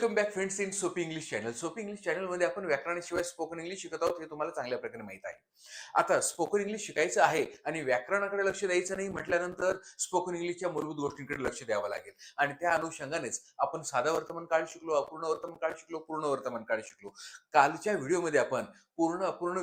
Welcome back friends in Sopi English channel Sopi English चॅनलमध्ये आपण व्याकरणाशिवाय spoken English शिकत आहोत हे तुम्हाला चांगल्या प्रकारे माहीत आहे. आता स्पोकन इंग्लिश शिकायचं आहे आणि व्याकरणाकडे लक्ष द्यायचं नाही म्हटल्यानंतर स्पोकन इंग्लिशच्या मूलभूत गोष्टींकडे लक्ष द्यावं लागेल. आणि त्या अनुषंगानेच आपण साधा वर्तमान काळ शिकलो अपूर्ण वर्तमान काळ शिकलो पूर्ण वर्तमान काळ शिकलो. कालच्या व्हिडिओमध्ये आपण पूर्ण अपूर्ण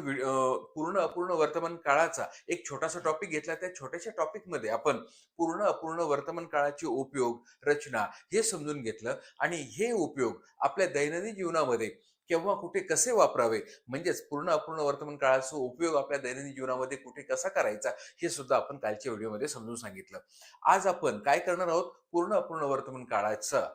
पूर्ण अपूर्ण वर्तमान काळाचा एक छोटासा टॉपिक घेतला त्या छोट्याशा टॉपिकमध्ये आपण पूर्ण अपूर्ण वर्तमान काळाचे उपयोग रचना हे समजून घेतलं आणि हे उपयोग आपल्या दैनंदिन जीवनामध्ये केव्हा कुठे कसे वापरावे? म्हणजेच पूर्ण अपूर्ण वर्तमान काळाचा उपयोग आपल्या दैनंदिन जीवनामध्ये कुठे कसा करायचा? हे सुद्धा आपण कालच्या व्हिडिओमध्ये समजून सांगितलं. आज आपण काय करणार आहोत? पूर्ण अपूर्ण वर्तमान काळाचा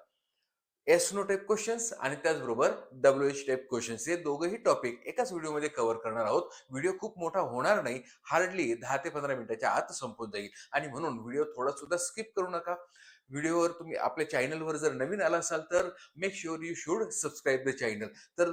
एस नो टाईप क्वेश्चन्स आणि त्याचबरोबर डब्ल्यू एच टाईप क्वेश्चन्स हे दोघंही टॉपिक एकाच व्हिडिओमध्ये कव्हर करणार आहोत. व्हिडिओ खूप मोठा होणार नाही. हार्डली दहा ते पंधरा मिनिटाच्या आत संपून जाईल. आणि म्हणून व्हिडिओ थोडा सुद्धा स्किप करू नका. व्हिडिओवर तुम्ही आपल्या चॅनलवर जर नवीन आला असाल तर make sure you should subscribe the channel तर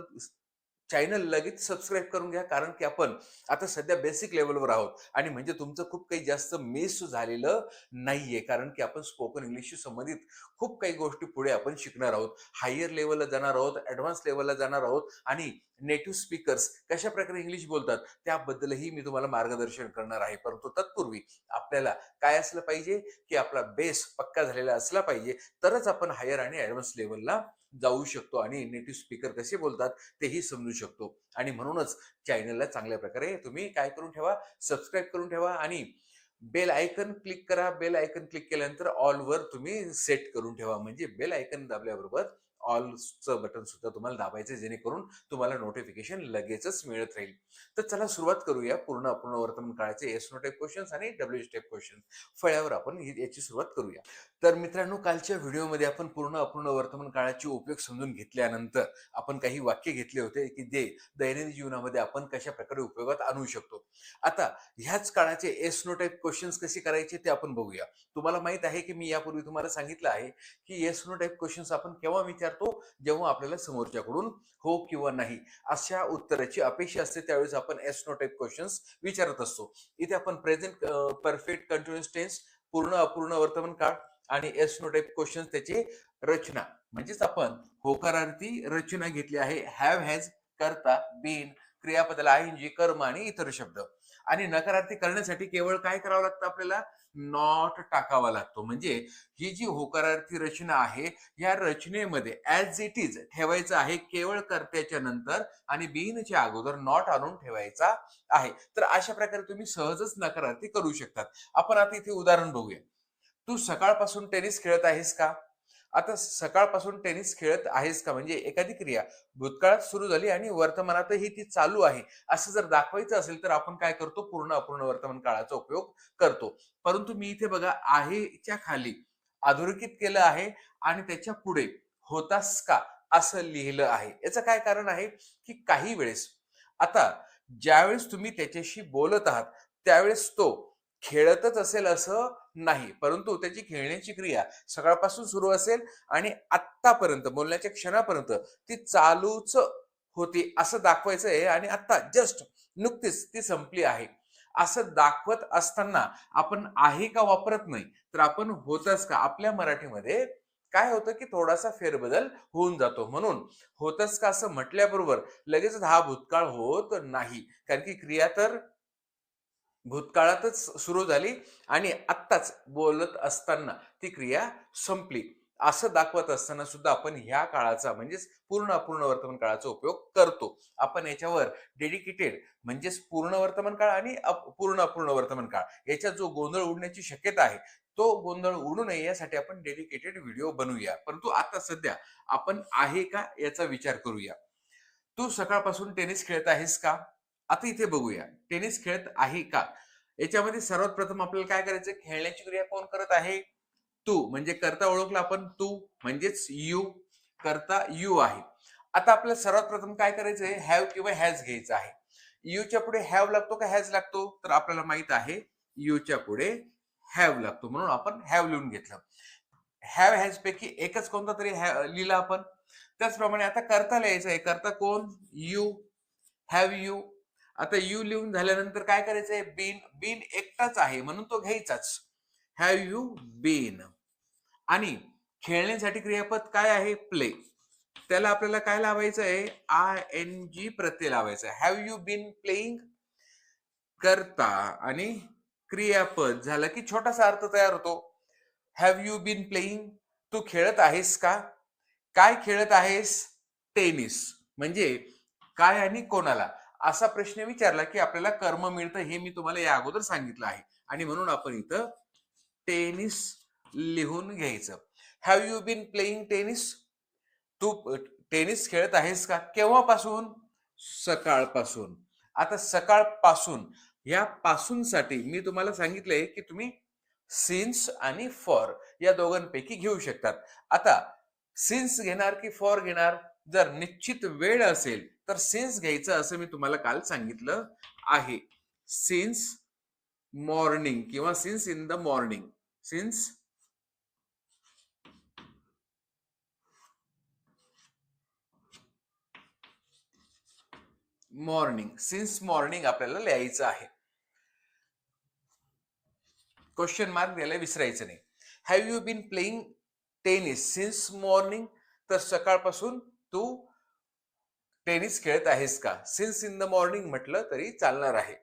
चॅनल लगेच सबस्क्राईब करून घ्या कारण की आपण आता सध्या बेसिक लेवलवर आहोत. आणि म्हणजे तुमचं खूप काही जास्त मिस झालेलं नाहीये कारण की आपण स्पोकन इंग्लिशशी संबंधित खूप काही गोष्टी पुढे आपण शिकणार आहोत. हायर लेवलला जाणार आहोत ॲडव्हान्स लेवलला जाणार आहोत आणि नेटिव्ह स्पीकर्स कशा प्रकारे इंग्लिश बोलतात त्याबद्दलही मी तुम्हाला मार्गदर्शन करणार आहे. परंतु तत्पूर्वी आपल्याला काय असलं पाहिजे? की आपला बेस पक्का झालेला असला पाहिजे तरच आपण हायर आणि ऍडव्हान्स लेवलला जाऊ शकतो आणि नेटिव्ह स्पीकर कसे बोलतात तेही समजू शकतो. आणि म्हणूनच चॅनलला चांगल्या प्रकारे तुम्ही काय करून ठेवा सबस्क्राईब करून ठेवा आणि बेल आयकन क्लिक करा. बेल आयकन क्लिक केल्यानंतर ऑल वर तुम्ही सेट करून ठेवा. म्हणजे बेल आयकन दाबल्याबरोबर ऑलचं बटन सुद्धा तुम्हाला दाबायचं जेणेकरून तुम्हाला नोटिफिकेशन लगेचच मिळत राहील. तर चला सुरुवात करूया पूर्ण अपूर्ण वर्तमान काळाचे एस नो टाईप क्वेश्चन्स आणि डब्ल्यू टाईप क्वेश्चन फळ्यावर आपण याची सुरुवात करूया. तर मित्रांनो कालच्या व्हिडिओमध्ये आपण पूर्ण अपूर्ण वर्तमान काळाचे उपयोग समजून घेतल्यानंतर आपण काही वाक्य घेतले होते की जे दैनंदिन जीवनामध्ये आपण कशा प्रकारे उपयोगात आणू शकतो. आता ह्याच काळाचे एस नो टाईप क्वेश्चन्स कसे करायचे ते आपण बघूया. तुम्हाला माहीत आहे की मी यापूर्वी तुम्हाला सांगितलं आहे की एस नो टाईप क्वेश्चन्स आपण केव्हा विचारतो जेव्हा आपल्याला समोरच्याकडून हो किंवा नाही अशा उत्तराची अपेक्षा असते. त्यावेळेस आपण एस नो टाईप क्वेश्चन्स विचारत असतो. इथे आपण प्रेझेंट परफेक्ट कंटिन्युअस टेन्स पूर्ण अपूर्ण वर्तमान काळ आणि एस नो टाईप क्वेश्चन त्याची रचना. म्हणजेच आपण होकारार्थी रचना घेतली आहे. हॅव हॅज करता बीन क्रियापदाला आय जी कर्म आणि इतर शब्द. आणि नकारार्थी करण्यासाठी केवळ काय करावं लागतं आपल्याला? नॉट टाकावा लागतो. म्हणजे ही जी होकारार्थी रचना आहे या रचनेमध्ये ऍज इट इज ठेवायचं आहे केवळ कर्त्याच्या नंतर आणि बिनच्या अगोदर नॉट आणून ठेवायचा आहे. तर अशा प्रकारे तुम्ही सहजच नकारार्थी करू शकतात. आपण आता इथे उदाहरण बघूया. तू सकाळपासून टेनिस खेळत आहेस का? आता सकाळपासून टेनिस खेळत आहेस का? म्हणजे एखादी क्रिया. भूतकाळात सुरू झाली आणि वर्तमानातही ती चालू आहे. असं जर दाखवायचं असेल तर आपण काय करतो? पूर्ण अपूर्ण वर्तमान काळाचा उपयोग करतो. परंतु मी इथे बघा आहेच्या खाली अधोरेखित केलं आहे आणि त्याच्या पुढे होतास का? असं लिहिलं आहे. याचं काय कारण आहे? की काही वेळेस आता ज्यावेळेस तुम्ही त्याच्याशी बोलत आहात त्यावेळेस तो खेळतच असेल असं नाही. परंतु त्याची खेळण्याची क्रिया सकाळपासून सुरू असेल आणि आत्तापर्यंत बोलण्याच्या क्षणापर्यंत ती चालूच होती असं दाखवायचं आहे आणि आता जस्ट नुकतीच ती संपली आहे. असं दाखवत असताना आपण आहे का वापरत नाही? तर आपण होतच का? आपल्या मराठीमध्ये काय होतं की थोडासा फेरबदल होऊन जातो. म्हणून होतच का असं म्हटल्याबरोबर लगेच हा भूतकाळ होत नाही. कारण की क्रिया तर भूतकाळातच सुरू झाली आणि आत्ताच बोलत असताना ती क्रिया संपली. असं दाखवत असताना सुद्धा आपण ह्या काळाचा म्हणजेच पूर्ण अपूर्ण वर्तमान काळाचा उपयोग करतो. आपण याच्यावर डेडिकेटेड म्हणजेच पूर्ण वर्तमान काळ आणि अप- पूर्ण अपूर्ण वर्तमान काळ याच्यात जो गोंधळ उडण्याची शक्यता आहे तो गोंधळ उडू नये यासाठी आपण डेडिकेटेड व्हिडिओ बनवूया. परंतु आता सध्या आपण आहे का याचा विचार करूया. तू सकाळपासून टेनिस खेळत आहेस का? आता इथे बघूया. टेनिस खेळत आहे का? याच्यामध्ये सर्वात प्रथम आपल्याला काय करायचं खेळण्याची क्रिया कोण करत आहे? तू. म्हणजे करता ओळखला आपण तू. म्हणजेच यू करता यू आहे. आता आपल्याला सर्वात प्रथम काय करायचं आहे हॅव किंवा हॅज घ्यायचं आहे. यूच्या पुढे हॅव लागतो का हॅज लागतो? तर आपल्याला माहीत आहे यूच्या पुढे हॅव लागतो. म्हणून आपण हॅव लिहून घेतलं. हॅव हॅज पैकी एकच कोणता तरी हॅव लिहिला आपण. त्याचप्रमाणे आता करता लिहायचं आहे करता कोण? यू हॅव यू आता यू लिहून झाल्यानंतर काय करायचं आहे बीन बीन एकटाच आहे म्हणून तो घ्यायचाच. हॅव यू बीन आणि खेळण्यासाठी क्रियापद काय आहे? प्ले त्याला आपल्याला काय लावायचं आहे आय एन जी प्रत्यय लावायचं आहे हॅव यू बीन प्लेइंग करता आणि क्रियापद झालं की छोटासा अर्थ तयार होतो. हॅव यू बीन प्लेइंग तू खेळत आहेस का? काय खेळत आहेस? टेनिस. म्हणजे काय आणि कोणाला? असा प्रश्न विचारला की आपल्याला कर्म मिळतं हे मी तुम्हाला या अगोदर सांगितलं आहे. आणि म्हणून आपण इथं टेनिस लिहून घ्यायचं. Have you been playing tennis Tu tennis खेळत आहेस का? केव्हापासून? सकाळपासून. आता सकाळपासून या पासूनसाठी मी तुम्हाला सांगितलंय की तुम्ही सिन्स आणि फॉर या दोघांपैकी घेऊ शकतात. आता सिन्स घेणार की फॉर घेणार? जर निश्चित वेळ असेल तर सिन्स घ्यायचं असं मी तुम्हाला काल सांगितलं आहे. सिन्स मॉर्निंग किंवा since in the morning since morning since morning आपल्याला लिहायचं आहे. क्वेश्चन मार्क द्यायला विसरायचं नाही. Have you been playing tennis since morning तर सकाळपासून तू टेनिस खेळत आहेस का? सिन्स इन द मॉर्निंग म्हटलं तरी चालणार आहे.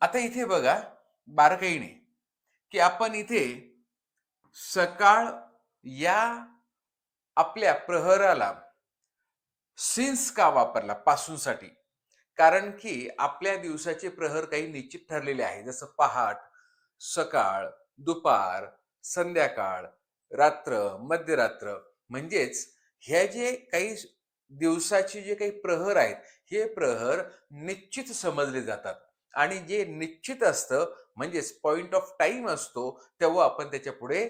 आता इथे बघा बारकाईने की आपण इथे सकाळ या आपल्या प्रहराला सिन्स का वापरला? पासूनसाठी. कारण की आपल्या दिवसाचे प्रहर काही निश्चित ठरलेले आहे. जसं पहाट सकाळ दुपार संध्याकाळ रात्र मध्यरात्र. म्हणजेच ह्या जे काही दिवसाचे जे काही प्रहर आहेत हे प्रहर निश्चित समजले जातात. आणि जे निश्चित असतं म्हणजेच पॉइंट ऑफ टाइम असतो तेव्हा आपण त्याच्या पुढे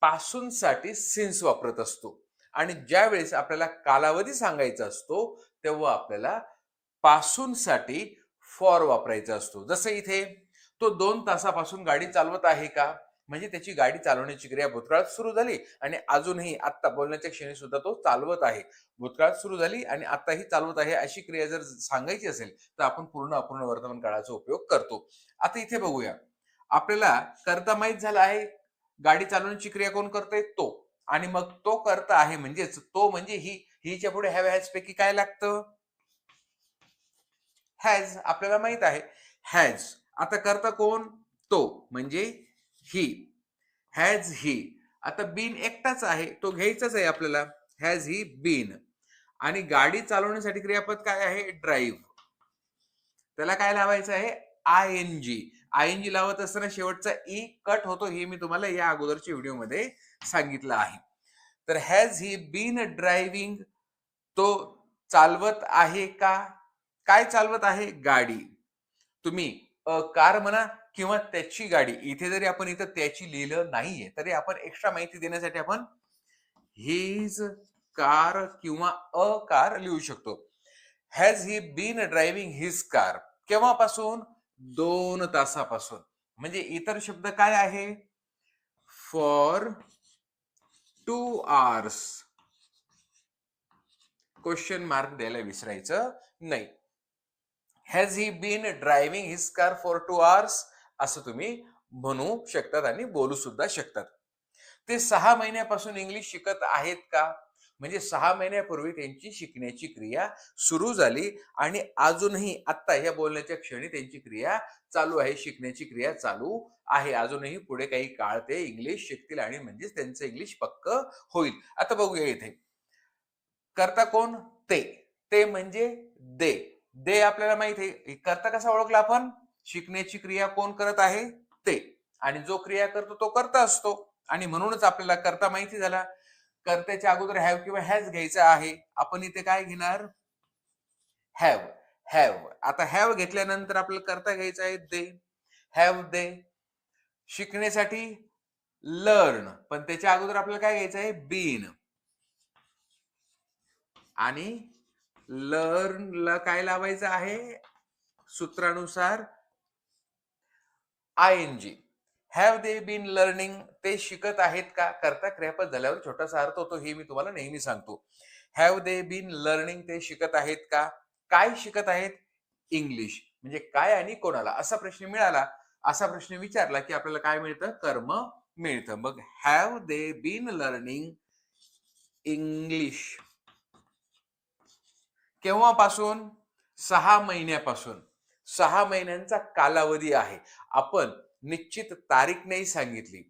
पासूनसाठी सिन्स वापरत असतो. आणि ज्या वेळेस आपल्याला कालावधी सांगायचा असतो तेव्हा आपल्याला पासूनसाठी फॉर वापरायचा असतो. जसं इथे तो दोन तासापासून गाडी चालवत आहे का? म्हणजे त्याची गाडी चालवण्याची क्रिया भूतकाळात सुरू झाली आणि अजूनही आत्ता बोलण्याच्या क्षणी सुद्धा तो चालवत आहे. भूतकाळात सुरू झाली आणि आत्ताही चालवत आहे अशी क्रिया जर सांगायची असेल तर आपण पूर्ण अपूर्ण वर्तमान काळाचा उपयोग करतो. आता इथे बघूया. आपल्याला करता माहीत झाला आहे गाडी चालवण्याची क्रिया कोण करतोय? तो. आणि मग तो करता आहे म्हणजेच तो म्हणजे ही हिच्या पुढे हॅव हॅज पैकी काय लागतं? हॅज आपल्याला माहीत आहे. हॅज आता करता कोण? तो. म्हणजे ही हॅज ही आता बीन एकटाच आहे तो घ्यायचाच आहे आपल्याला. हॅज ही बीन आणि गाडी चालवण्यासाठी क्रियापद काय आहे? ड्राईव्ह त्याला काय लावायचं आहे? I N G I N G लावत असताना शेवटचा e ई कट होतो हे मी तुम्हाला या अगोदरच्या व्हिडिओमध्ये सांगितलं आहे. तर हॅज ही बीन ड्रायव्हिंग तो चालवत आहे का? काय चालवत आहे? गाडी. तुम्ही अ, कार म्हणा किंवा त्याची गाडी. इथे जरी आपण इथं त्याची लिहिलं नाहीये तरी आपण एक्स्ट्रा माहिती देण्यासाठी आपण हिज कार किंवा अ कार लिहू शकतो. Has he been driving his car केव्हापासून? दोन तासापासून. म्हणजे इतर शब्द काय आहे? For two hours question mark द्यायला विसरायचं नाही. Has he been driving his car for two hours असं तुम्ही म्हणू शकतात आणि बोलू सुद्धा शकतात. ते सहा महिन्यापासून इंग्लिश शिकत आहेत का? म्हणजे सहा महिन्यापूर्वी त्यांची शिकण्याची क्रिया सुरू झाली आणि अजूनही आत्ता ह्या बोलण्याच्या क्षणी त्यांची क्रिया चालू आहे शिकण्याची क्रिया चालू आहे. अजूनही पुढे काही काळ ते इंग्लिश शिकतील आणि म्हणजेच त्यांचं इंग्लिश पक्क होईल. आता बघूया इथे. करता कोण? ते. ते म्हणजे दे. दे आपल्याला माहीत आहे. करता कसा ओळखला आपण? शिकण्याची क्रिया कोण करत आहे? ते. आणि जो क्रिया करतो तो करता असतो. आणि म्हणूनच आपल्याला करता माहिती झाला. कर्त्याच्या अगोदर हॅव किंवा हॅज घ्यायचं आहे. आपण इथे काय घेणार? हॅव हॅव आता हॅव घेतल्यानंतर आपल्याला करता घ्यायचं आहे दे हॅव दे शिकण्यासाठी लर्न पण त्याच्या अगोदर आपल्याला काय घ्यायचं आहे? बीन आणि लर्नला काय लावायचं आहे? सूत्रानुसार I N G. Have they been learning ते शिकत आहेत का? करता क्रियापद झाल्यावर छोटासा अर्थ होतो हे मी तुम्हाला नेहमी सांगतो. हॅव दे बीन लर्निंग ते शिकत आहेत का? काय शिकत आहेत? इंग्लिश म्हणजे काय आणि कोणाला? असा प्रश्न मिळाला असा प्रश्न विचारला की आपल्याला काय मिळतं? कर्म मिळतं. मग have they been learning English केव्हापासून? सहा महिन्यापासून. सहा महिन्यांचा कालावधी आहे. आपण निश्चित तारीख नाही सांगितली.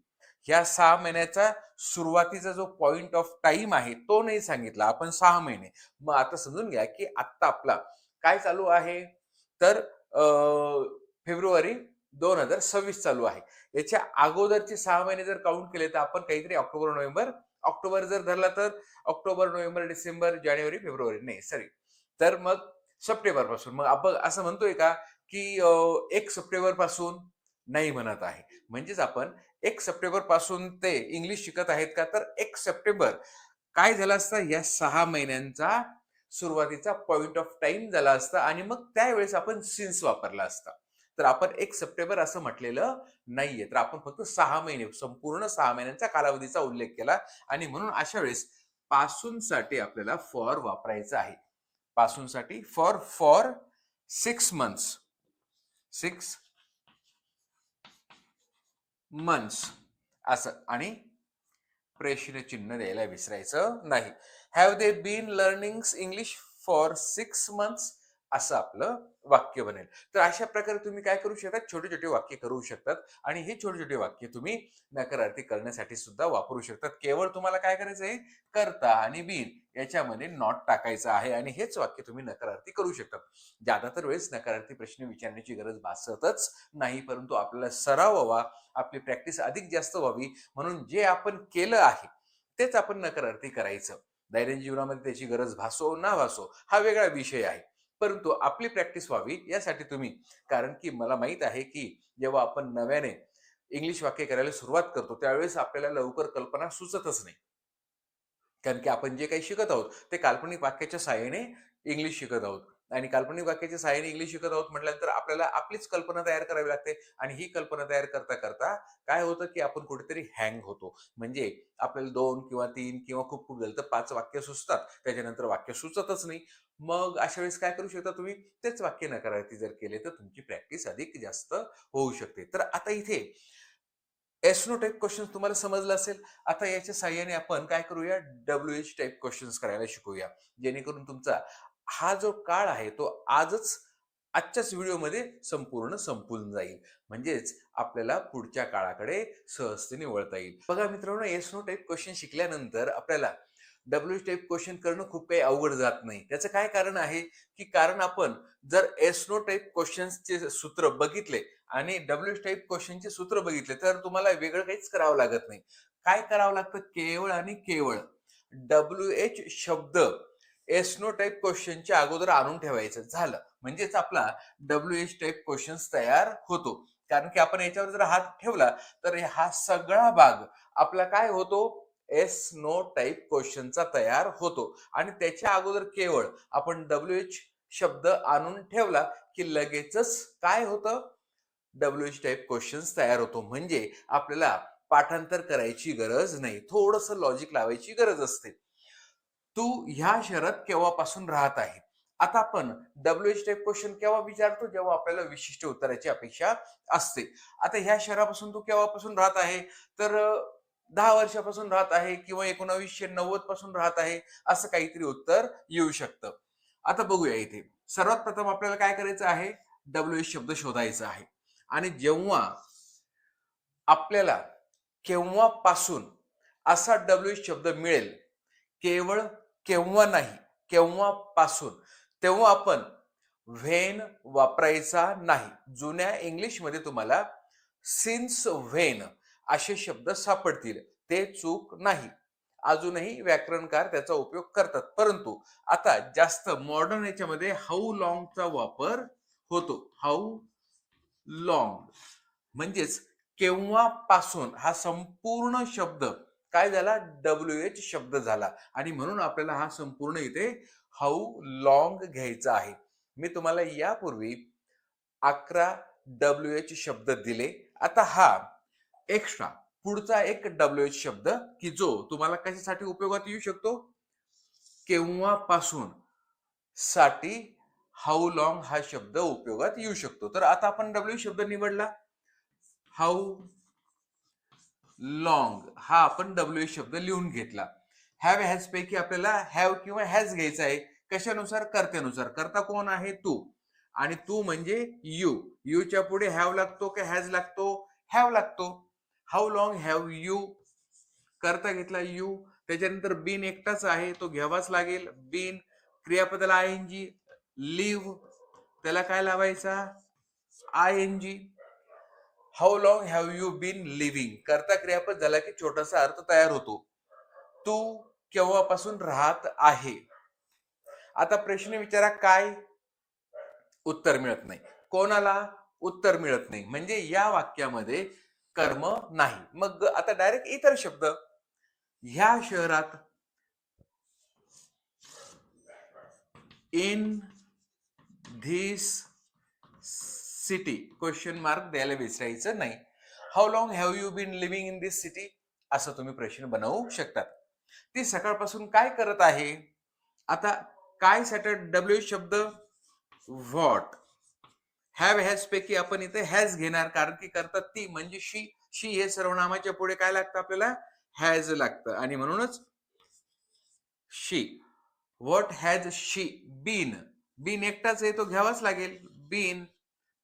ह्या सहा महिन्याचा सुरुवातीचा जो पॉइंट ऑफ टाइम आहे तो नाही सांगितला. आपण सहा महिने. मग आता समजून घ्या की आत्ता आपला काय चालू आहे? तर फेब्रुवारी दोन हजार सव्वीस चालू आहे. याच्या अगोदरचे सहा महिने जर काउंट केले तर आपण काहीतरी ऑक्टोबर नोव्हेंबर. ऑक्टोबर जर धरला तर ऑक्टोबर नोव्हेंबर डिसेंबर जानेवारी फेब्रुवारी. नाही सॉरी तर मग सप्टेंबरपासून मग आपण असं म्हणतोय का की एक सप्टेंबरपासून नाही म्हणत आहे. म्हणजेच आपण एक सप्टेंबरपासून ते इंग्लिश शिकत आहेत का? तर एक सप्टेंबर. काय झालं असतं? या सहा महिन्यांचा सुरुवातीचा पॉइंट ऑफ टाइम झाला असता आणि मग त्यावेळेस आपण सिन्स वापरला असता. तर आपण एक सप्टेंबर असं म्हटलेलं नाहीये. तर आपण फक्त सहा महिने संपूर्ण सहा महिन्यांचा कालावधीचा उल्लेख केला आणि म्हणून अशा वेळेस पासूनसाठी आपल्याला फॉर वापरायचं आहे. पासूनसाठी for for six months six months असं. आणि प्रश्न चिन्ह द्यायला विसरायचं नाही. Have they been learning English for six months असं आपलं वाक्य बनेल. तर अशा प्रकारे तुम्ही काय करू शकता? छोटे छोटे वाक्य करू शकतात आणि हे छोटे छोटे वाक्य तुम्ही नकारार्थी करण्यासाठी सुद्धा वापरू शकतात. केवळ तुम्हाला काय करायचं आहे? करता आणि बीन याच्यामध्ये नॉट टाकायचं आहे आणि हेच वाक्य तुम्ही नकारार्थी करू शकता ज्यादातर वेळेस नकारार्थी प्रश्न विचारण्याची गरज भासतच नाही परंतु आपल्याला सराव व्हावा आपली प्रॅक्टिस अधिक जास्त व्हावी म्हणून जे आपण केलं आहे तेच आपण नकारार्थी करायचं. दैनंदिन जीवनामध्ये त्याची गरज भासो ना भासो हा वेगळा विषय आहे. परंतु आपली प्रॅक्टिस व्हावी यासाठी तुम्ही कारण की मला माहीत आहे की जेव्हा आपण नव्याने इंग्लिश वाक्य करायला सुरुवात करतो त्यावेळेस आपल्याला लवकर कल्पना सुचतच नाही. कारण की आपण जे काही शिकत आहोत ते काल्पनिक वाक्याच्या सहाय्याने इंग्लिश शिकत आहोत. आणि काल्पनिक वाक्याच्या सहाय्याने इंग्लिश शिकत आहोत म्हटल्यानंतर आपल्याला आपलीच कल्पना तयार करावी लागते आणि ही कल्पना तयार करता करता काय होतं की आपण कुठेतरी हँग होतो. म्हणजे आपल्याला दोन किंवा तीन किंवा खूप खूप झालं तर पाच वाक्य सुचतात. त्याच्यानंतर वाक्य सुचतच नाही. मग अशा वेळेस काय करू शकता तुम्ही? तेच वाक्य नकारार्थी जर केले तर तुमची प्रॅक्टिस अधिक जास्त होऊ शकते. तर आता इथे एसनो टाईप क्वेश्चन तुम्हाला समजलं असेल. आता याच्या साह्याने आपण काय करूया? डब्ल्यू एच टाईप क्वेश्चन्स करायला शिकूया. जेणेकरून तुमचा हा जो काळ आहे तो आजच आजच्याच व्हिडिओमध्ये संपूर्ण संपून जाईल. म्हणजेच आपल्याला पुढच्या काळाकडे सहजतेने वळता येईल. बघा मित्रांनो एसनो टाईप क्वेश्चन शिकल्यानंतर आपल्याला डब्ल्यू टाईप क्वेश्चन करणं खूप काही अवघड जात नाही. त्याचं काय कारण आहे? की कारण आपण जर एसनो टाईप क्वेश्चन्सचे सूत्र बघितले आणि डब्ल्यू टाईप क्वेश्चनचे सूत्र बघितले तर तुम्हाला वेगळं काहीच करावं लागत नाही. काय करावं लागतं? केवळ आणि केवळ डब्ल्यू एच शब्द एसनो टाईप क्वेश्चनच्या अगोदर आणून ठेवायचं. झालं. म्हणजेच आपला डब्ल्यू एच टाईप क्वेश्चन्स तयार होतो. कारण की आपण याच्यावर जर हात ठेवला तर हा सगळा भाग आपला काय होतो? एस नो टाईप क्वेश्चनचा तयार होतो. आणि त्याच्या अगोदर केवळ आपण डब्ल्यू एच शब्द आणून ठेवला की लगेचच काय होतं? डब्ल्यू एच टाईप क्वेश्चन्स तयार होतो. म्हणजे आपल्याला पाठांतर करायची गरज नाही. थोडस लॉजिक लावायची गरज असते. तू ह्या शहरात केव्हापासून राहत आहे? आता आपण डब्ल्यू एच टाईप क्वेश्चन केव्हा विचारतो? जेव्हा आपल्याला विशिष्ट उत्तराची अपेक्षा असते. आता ह्या शहरापासून तू केव्हापासून राहत आहे? तर दहा वर्षापासून राहत आहे किंवा एकोणावीसशे नव्वदपासून राहत आहे असं काहीतरी उत्तर येऊ शकतं. आता बघूया इथे. सर्वात प्रथम आपल्याला काय करायचं आहे? डब्ल्यू एच शब्द शोधायचा आहे. आणि जेव्हा आपल्याला केव्हापासून असा डब्ल्यू एच शब्द मिळेल केवळ केव्हा नाही केव्हापासून तेव्हा आपण व्हेन वापरायचा नाही. जुन्या इंग्लिशमध्ये तुम्हाला सिन्स व्हेन असे शब्द सापडतील. ते चूक नाही. अजूनही व्याकरणकार त्याचा उपयोग करतात. परंतु आता जास्त मॉडर्न याच्यामध्ये हाऊ लॉंगचा वापर होतो. हाऊ लॉंग म्हणजेच केव्हापासून हा संपूर्ण शब्द काय झाला? डब्ल्यू एच शब्द झाला. आणि म्हणून आपल्याला हा संपूर्ण इथे हाऊ लॉंग घ्यायचा आहे. मी तुम्हाला यापूर्वी अकरा डब्ल्यू एच शब्द दिले. आता हा एक्स्ट्रा पुढचा एक डब्ल्यू एच शब्द की जो तुम्हाला कशासाठी उपयोगात येऊ शकतो? केव्हापासून साठी हाऊ लॉंग हा शब्द उपयोगात येऊ शकतो? तर आता आपण डब्ल्यू शब्द निवडला. हाऊ लॉंग हा आपण डब्ल्यू शब्द लिहून घेतला. हॅव हॅज पैकी आपल्याला हॅव किंवा हॅज घ्यायचा आहे कशानुसार? कर्त्यानुसार. कर्ता कोण आहे? तू. आणि तू म्हणजे यू यूच्या पुढे हॅव लागतो का हॅज लागतो? हॅव लागतो. हाऊ लॉंग हॅव यू करता घेतला यू त्याच्यानंतर बिन एकटाच आहे तो घ्यावाच लागेल. बिन क्रियापदाला आय एन जी लिव्ह त्याला काय लावायचा? I N G how long have you been living करता क्रियापद झाला की छोटासा अर्थ तयार होतो. तू केव्हापासून राहत आहे? आता प्रश्न विचारा काय उत्तर मिळत नाही. कोणाला उत्तर मिळत नाही? म्हणजे या वाक्यामध्ये कर्म नाही. मग आता डायरेक्ट इतर शब्द. ह्या शहरात in this city question mark द्यायला विसरायचं नाही. How long have you been living in this city असं तुम्ही प्रश्न बनवू शकतात. ती सकाळपासून काय करत आहे? आता काय सॅटर डब्ल्यू शब्द? व्हॉट हॅव हॅज पैकी आपण इथे हॅज घेणार. कारण की करतात ती. म्हणजे शी शी हे सर्वनामाच्या पुढे काय लागतं आपल्याला? हॅज लागतं. आणि म्हणूनच she what has she been been एकटाच आहे तो घ्यावाच लागेल. बीन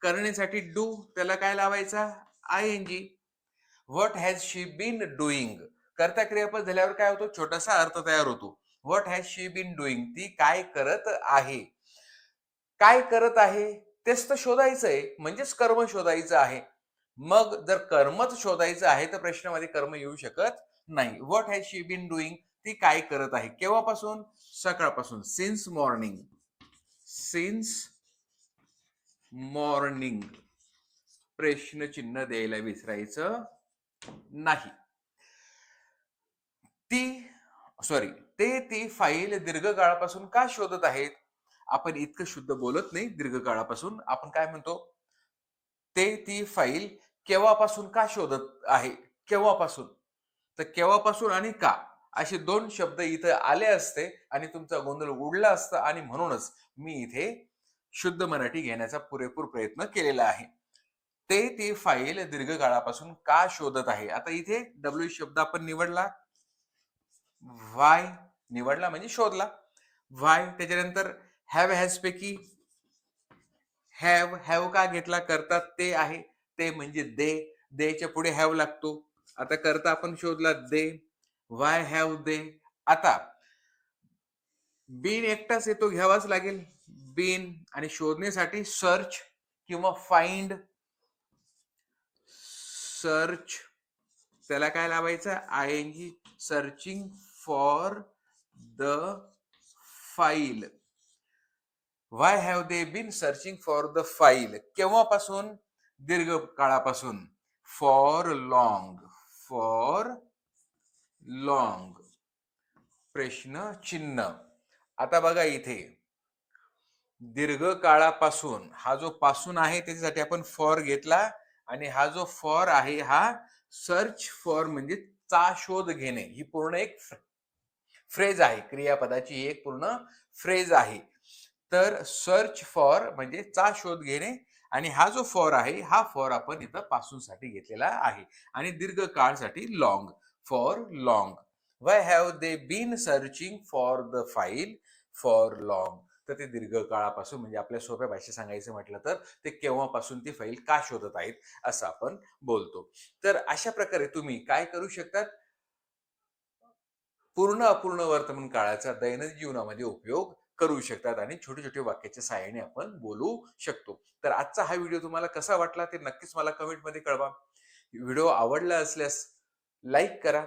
करण्यासाठी डू त्याला काय लावायचा? I N G what has she been doing करता क्रियापद झाल्यावर काय होतो? छोटासा अर्थ तयार होतो. What has she been doing ती काय करत आहे? काय करत आहे? तेच तर शोधायचं आहे. म्हणजेच कर्म शोधायचं आहे. मग जर कर्मच शोधायचं आहे तर प्रश्नामध्ये कर्म येऊ शकत नाही. What has she been doing ती काय करत आहे? केव्हापासून? सकाळपासून. सिन्स मॉर्निंग सिन्स मॉर्निंग प्रश्नचिन्ह द्यायला विसरायचं नाही. ती सॉरी ते ती फाईल दीर्घकाळापासून का शोधत आहेत? आपण इतकं शुद्ध बोलत नाही दीर्घकाळापासून. आपण काय म्हणतो? ते ती फाईल केव्हापासून का शोधत आहे? केव्हापासून? तर केव्हापासून आणि का? असे दोन शब्द इथं आले असते आणि तुमचा गोंधळ उडला असता आणि म्हणूनच मी इथे शुद्ध मराठी घेण्याचा पुरेपूर प्रयत्न केलेला आहे. ते ती फाईल दीर्घकाळापासून का शोधत आहे? आता इथे डब्ल्यू शब्द आपण निवडला. वाय निवडला म्हणजे शोधला. वाय त्याच्यानंतर हॅव हॅज पैकी हॅव हॅव का घेतला? करतात ते आहे. ते म्हणजे दे देच्या पुढे हॅव लागतो. आता करता आपण शोधला दे वाय हॅव दे आता. बीन एकटाच येतो घ्यावाच लागेल. बीन आणि शोधण्यासाठी सर्च किंवा फाइंड सर्च त्याला काय लावायचं? I N G searching for the file why have they been searching for the file केव्हापासून? दीर्घ काळापासून. फॉर लॉंग फॉर लॉंग प्रश्न चिन्ह. आता बघा इथे. दीर्घ काळापासून हा जो पासून आहे त्याच्यासाठी आपण फॉर घेतला आणि हा जो फॉर आहे हा सर्च फॉर म्हणजे चा शोध घेणे. ही पूर्ण एक फ्रेज आहे. क्रियापदाची एक पूर्ण फ्रेज आहे. तर सर्च फॉर म्हणजे चा शोध घेणे आणि हा जो फॉर आहे हा फॉर आपण इथं पासून साठी घेतलेला आहे. आणि दीर्घ काळसाठी long for long why have they been searching for the file for long तर ते दीर्घ काळापासून म्हणजे आपल्या सोप्या भाषेत सांगायचं म्हटलं तर ते केव्हापासून ती फाईल का शोधत आहेत असं आपण बोलतो. तर अशा प्रकारे तुम्ही काय करू शकतात? पूर्ण अपूर्ण वर्तमान काळाचा दैनंदिन जीवनामध्ये उपयोग करू शकतात आणि छोटे छोटे वाक्याच्या सहाय्याने आपण बोलू शकतो. तर आजचा हा व्हिडिओ तुम्हाला कसा वाटला ते नक्कीच मला कमेंटमध्ये कळवा. व्हिडिओ आवडला असल्यास लाईक करा.